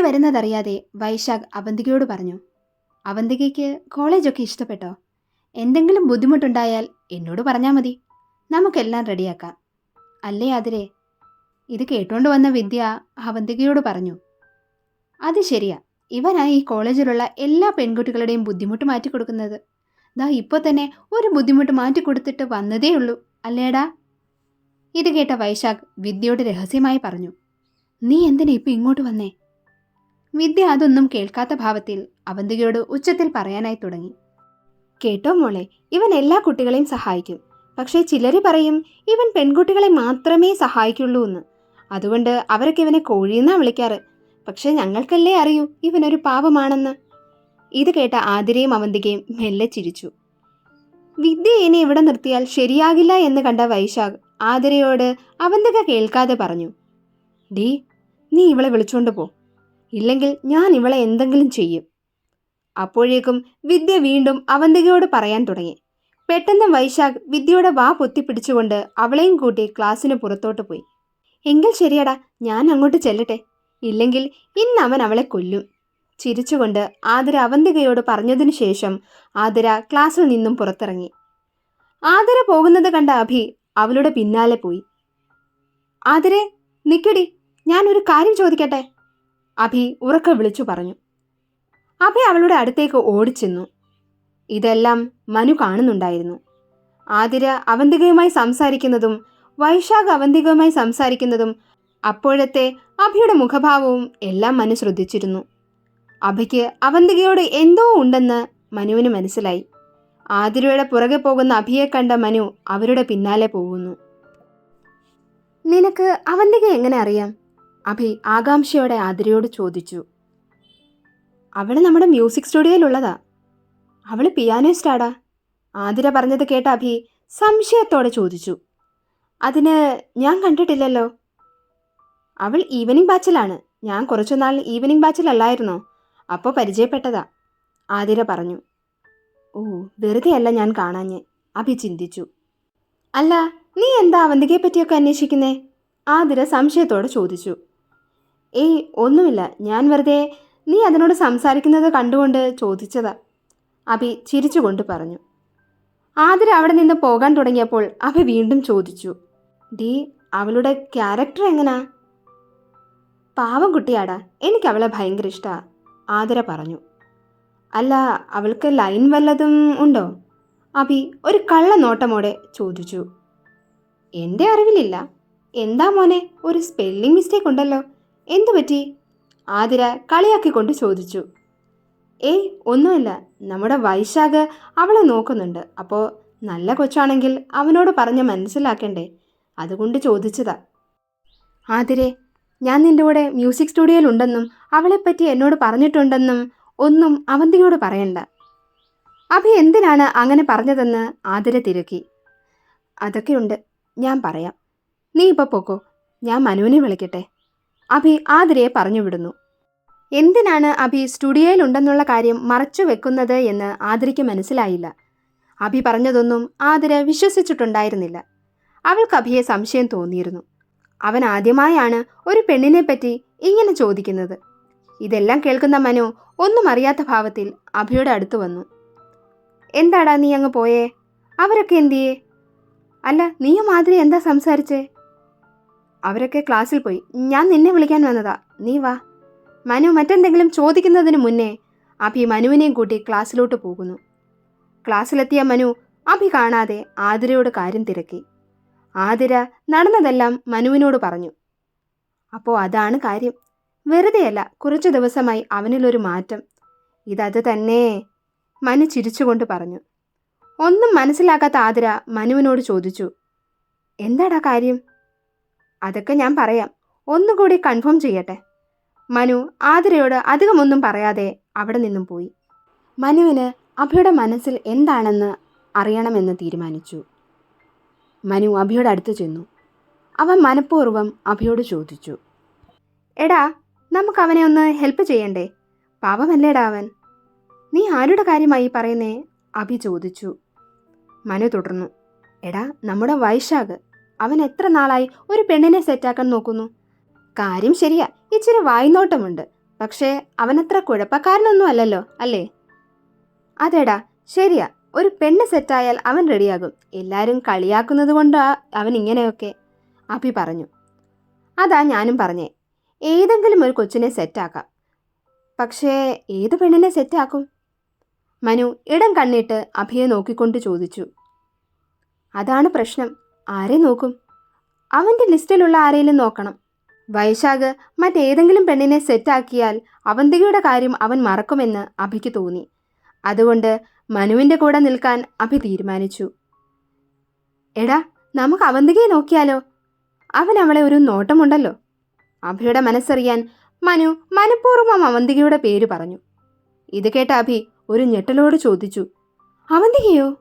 വരുന്നതറിയാതെ വൈശാഖ് അവന്തികയോട് പറഞ്ഞു അവന്തികയ്ക്ക് കോളേജൊക്കെ ഇഷ്ടപ്പെട്ടോ? എന്തെങ്കിലും ബുദ്ധിമുട്ടുണ്ടായാൽ എന്നോട് പറഞ്ഞാൽ മതി. നമുക്കെല്ലാം റെഡിയാക്കാം. അല്ലേ അതിരെ ഇത് കേട്ടുകൊണ്ട് വന്ന വിദ്യ അവന്തികയോട് പറഞ്ഞു അത് ശരിയാ. ഇവനായി ഈ കോളേജിലുള്ള എല്ലാ പെൺകുട്ടികളുടെയും ബുദ്ധിമുട്ട് മാറ്റിക്കൊടുക്കുന്നത്. ദാ ഇപ്പോൾ തന്നെ ഒരു ബുദ്ധിമുട്ട് മാറ്റിക്കൊടുത്തിട്ട് വന്നതേ ഉള്ളൂ അല്ലേടാ? ഇത് കേട്ട വൈശാഖ് വിദ്യയോട് രഹസ്യമായി പറഞ്ഞു നീ എന്തിനാ ഇപ്പം ഇങ്ങോട്ട് വന്നേ? വിദ്യ അതൊന്നും കേൾക്കാത്ത ഭാവത്തിൽ അവന്തികയോട് ഉച്ചത്തിൽ പറയാനായി തുടങ്ങി. കേട്ടോ മോളെ ഇവൻ എല്ലാ കുട്ടികളെയും സഹായിക്കും. പക്ഷേ ചിലർ പറയും ഇവൻ പെൺകുട്ടികളെ മാത്രമേ സഹായിക്കുള്ളൂ എന്ന്. അതുകൊണ്ട് അവരൊക്കെ ഇവനെ കോഴിയെന്നാ വിളിക്കാറ്. പക്ഷേ ഞങ്ങൾക്കല്ലേ അറിയൂ ഇവനൊരു പാപമാണെന്ന് ഇത് കേട്ട ആതിരയും അവന്തികയും മെല്ലെ ചിരിച്ചു. വിദ്യ ഇനി ഇവിടെ നിർത്തിയാൽ ശരിയാകില്ല എന്ന് കണ്ട വൈശാഖ് ആതിരയോട് അവന്തിക കേൾക്കാതെ പറഞ്ഞു. ഡീ നീ ഇവളെ വിളിച്ചോണ്ട് പോ. ഇല്ലെങ്കിൽ ഞാൻ ഇവളെ എന്തെങ്കിലും ചെയ്യും. അപ്പോഴേക്കും വിദ്യ വീണ്ടും അവന്തികയോട് പറയാൻ തുടങ്ങി. പെട്ടെന്ന് വൈശാഖ് വിദ്യയുടെ വാ പൊത്തിപ്പിടിച്ചുകൊണ്ട് അവളെയും കൂട്ടി ക്ലാസ്സിന് പുറത്തോട്ട് പോയി. എങ്കിൽ ശരിയടാ ഞാൻ അങ്ങോട്ട് ചെല്ലട്ടെ. ഇല്ലെങ്കിൽ ഇന്ന് അവൻ അവളെ കൊല്ലും. ചിരിച്ചുകൊണ്ട് ആതിര അവന്തികയോട് പറഞ്ഞതിനു ശേഷം ആതിര ക്ലാസ്സിൽ നിന്നും പുറത്തിറങ്ങി. ആതിര പോകുന്നത് കണ്ട അഭി അവളുടെ പിന്നാലെ പോയി. ആതിരെ നിക്കടി ഞാനൊരു കാര്യം ചോദിക്കട്ടെ? അഭി ഉറക്കെ വിളിച്ചു പറഞ്ഞു. അഭി അവളുടെ അടുത്തേക്ക് ഓടിച്ചെന്നു. ഇതെല്ലാം മനു കാണുന്നുണ്ടായിരുന്നു. ആതിര അവന്തികയുമായി സംസാരിക്കുന്നതും വൈശാഖ് അവന്തികയുമായി സംസാരിക്കുന്നതും അപ്പോഴത്തെ അഭിയുടെ മുഖഭാവവും എല്ലാം മനു ശ്രദ്ധിച്ചിരുന്നു. അഭിക്ക് അവന്തികയോട് എന്തോ ഉണ്ടെന്ന് മനുവിന് മനസ്സിലായി. ആതിരയുടെ പുറകെ പോകുന്ന അഭിയെ കണ്ട മനു അവരുടെ പിന്നാലെ പോകുന്നു. നിനക്ക് അവന്തിക എങ്ങനെ അറിയാം? അഭി ആകാംക്ഷയോടെ ആതിരയോട് ചോദിച്ചു. അവൾ നമ്മുടെ മ്യൂസിക് സ്റ്റുഡിയോയിലുള്ളതാ. അവൾ പിയാനോസ്റ്റാടാ ആതിര പറഞ്ഞത് കേട്ട അഭി സംശയത്തോടെ ചോദിച്ചു. അതിന് ഞാൻ കണ്ടിട്ടില്ലല്ലോ. അവൾ ഈവനിങ് ബാച്ചിലാണ്. ഞാൻ കുറച്ചുനാൾ ഈവനിങ് ബാച്ചിലല്ലായിരുന്നോ? അപ്പോൾ പരിചയപ്പെട്ടതാ. ആതിര പറഞ്ഞു. ഓ വെറുതെ അല്ല ഞാൻ കാണാഞ്ഞ് അഭി ചിന്തിച്ചു. അല്ല നീ എന്താ അവന്തികയെ പറ്റിയൊക്കെ അന്വേഷിക്കുന്നേ? ആതിര സംശയത്തോടെ ചോദിച്ചു. ഏയ് ഒന്നുമില്ല. ഞാൻ വെറുതെ നീ അതിനോട് സംസാരിക്കുന്നത് കണ്ടുകൊണ്ട് ചോദിച്ചതാ. അഭി ചിരിച്ചുകൊണ്ട് പറഞ്ഞു. ആതിര അവിടെ നിന്ന് പോകാൻ തുടങ്ങിയപ്പോൾ അഭി വീണ്ടും ചോദിച്ചു. ഡി അവളുടെ ക്യാരക്ടർ എങ്ങനാ? പാവം കുട്ടിയാടാ എനിക്ക് അവളെ ഭയങ്കര ഇഷ്ടാ. ആതിര പറഞ്ഞു. അല്ല അവൾക്ക് ലൈൻ വല്ലതും ഉണ്ടോ? അഭി ഒരു കള്ള നോട്ടമോടെ ചോദിച്ചു. എന്റെ അറിവിലില്ല. എന്താ മോനെ? ഒരു സ്പെല്ലിംഗ് മിസ്റ്റേക്ക് ഉണ്ടല്ലോ. എന്തു പറ്റി? ആതിര കളിയാക്കിക്കൊണ്ട് ചോദിച്ചു. ഏയ് ഒന്നുമില്ല. നമ്മുടെ വൈശാഖ് അവളെ നോക്കുന്നുണ്ട്. അപ്പോൾ നല്ല കൊച്ചാണെങ്കിൽ അവനോട് പറഞ്ഞ് മനസ്സിലാക്കണ്ടേ? അതുകൊണ്ട് ചോദിച്ചതാ. ആതിരെ ഞാൻ നിന്റെ കൂടെ മ്യൂസിക് സ്റ്റുഡിയോയിലുണ്ടെന്നും അവളെപ്പറ്റി എന്നോട് പറഞ്ഞിട്ടുണ്ടെന്നും ഒന്നും അവന്തിയോട് പറയണ്ട. അഭി എന്തിനാണ് അങ്ങനെ പറഞ്ഞതെന്ന് ആതിര തിരക്കി. അതൊക്കെയുണ്ട്. ഞാൻ പറയാം. നീ ഇപ്പോൾ പോക്കോ. ഞാൻ മനുവിനെ വിളിക്കട്ടെ. അഭി ആതിരയെ പറഞ്ഞു വിടുന്നു എന്തിനാണ് അഭി സ്റ്റുഡിയോയിലുണ്ടെന്നുള്ള കാര്യം മറച്ചു വെക്കുന്നത് എന്ന് ആതിരയ്ക്ക് മനസ്സിലായില്ല. അഭി പറഞ്ഞതൊന്നും ആതിര വിശ്വസിച്ചിട്ടുണ്ടായിരുന്നില്ല. അവൾക്ക് അഭിയെ സംശയം തോന്നിയിരുന്നു. അവൻ ആദ്യമായാണ് ഒരു പെണ്ണിനെ പറ്റി ഇങ്ങനെ ചോദിക്കുന്നത്. ഇതെല്ലാം കേൾക്കുന്ന മനോ ഒന്നും അറിയാത്ത ഭാവത്തിൽ അഭിയുടെ അടുത്ത് വന്നു. എന്താടാ നീ അങ്ങ് പോയേ? അവരൊക്കെ എന്തിയേ? അല്ല നീയും മാതിരി എന്താ സംസാരിച്ചേ? അവരൊക്കെ ക്ലാസ്സിൽ പോയി. ഞാൻ നിന്നെ വിളിക്കാൻ വന്നതാ. നീ വാ. മനു മറ്റെന്തെങ്കിലും ചോദിക്കുന്നതിന് മുന്നേ അഭി മനുവിനെയും കൂട്ടി ക്ലാസ്സിലോട്ട് പോകുന്നു. ക്ലാസ്സിലെത്തിയ മനു അഭി കാണാതെ ആതിരയോട് കാര്യം തിരക്കി. ആതിര നടന്നതെല്ലാം മനുവിനോട് പറഞ്ഞു. അപ്പോൾ അതാണ് കാര്യം. വെറുതെയല്ല കുറച്ചു ദിവസമായി അവനിലൊരു മാറ്റം. ഇതത് തന്നെ. മനു ചിരിച്ചുകൊണ്ട് പറഞ്ഞു. ഒന്നും മനസ്സിലാക്കാത്ത ആതിര മനുവിനോട് ചോദിച്ചു. എന്താടാ കാര്യം? അതൊക്കെ ഞാൻ പറയാം. ഒന്നുകൂടി കൺഫേം ചെയ്യട്ടെ. മനു ആതിരയോട് അധികമൊന്നും പറയാതെ അവിടെ നിന്നും പോയി. മനുവിന് അഭിയുടെ മനസ്സിൽ എന്താണെന്ന് അറിയണമെന്ന് തീരുമാനിച്ചു. മനു അഭിയുടെ അടുത്ത് ചെന്നു. അവൻ മനഃപൂർവം അഭിയോട് ചോദിച്ചു. എടാ നമുക്ക് അവനെ ഒന്ന് ഹെൽപ്പ് ചെയ്യണ്ടേ? പാപമല്ലേടാ അവൻ? നീ ആരുടെ കാര്യമായി പറയുന്നേ? അഭി ചോദിച്ചു. മനു തുടർന്നു. എടാ നമ്മുടെ വൈശാഖ്. അവൻ എത്ര നാളായി ഒരു പെണ്ണിനെ സെറ്റാക്കാൻ നോക്കുന്നു? കാര്യം ശരിയാ. ഇച്ചിരി വായ്നോട്ടമുണ്ട്. പക്ഷേ അവനത്ര കുഴപ്പക്കാരനൊന്നും അല്ലല്ലോ അല്ലേ? അതെടാ ശരിയാ. ഒരു പെണ്ണ് സെറ്റായാൽ അവൻ റെഡിയാകും. എല്ലാവരും കളിയാക്കുന്നത് കൊണ്ടാ അവൻ ഇങ്ങനെയൊക്കെ. അഭി പറഞ്ഞു. അതാ ഞാനും പറഞ്ഞേ. ഏതെങ്കിലും ഒരു കൊച്ചിനെ സെറ്റാക്കാം. പക്ഷേ ഏത് പെണ്ണിനെ സെറ്റാക്കും? മനു ഇടം കണ്ണിട്ട് അഭിയെ നോക്കിക്കൊണ്ട് ചോദിച്ചു. അതാണ് പ്രശ്നം. ആരെ നോക്കും? അവന്റെ ലിസ്റ്റിലുള്ള ആരെയും നോക്കണം. വൈശാഖ് മറ്റേതെങ്കിലും പെണ്ണിനെ സെറ്റാക്കിയാൽ അവന്തികയുടെ കാര്യം അവൻ മറക്കുമെന്ന് അഭിക്ക് തോന്നി. അതുകൊണ്ട് മനുവിന്റെ കൂടെ നിൽക്കാൻ അഭി തീരുമാനിച്ചു. എടാ നമുക്ക് അവന്തികയെ നോക്കിയാലോ? അവൻ അവളെ ഒരു നോട്ടമുണ്ടല്ലോ. അഭിയുടെ മനസ്സറിയാൻ മനു മനഃപൂർവം അവന്തികയുടെ പേര് പറഞ്ഞു. ഇത് കേട്ട അഭി ഒരു ഞെട്ടലോട് ചോദിച്ചു. അവന്തികയോ?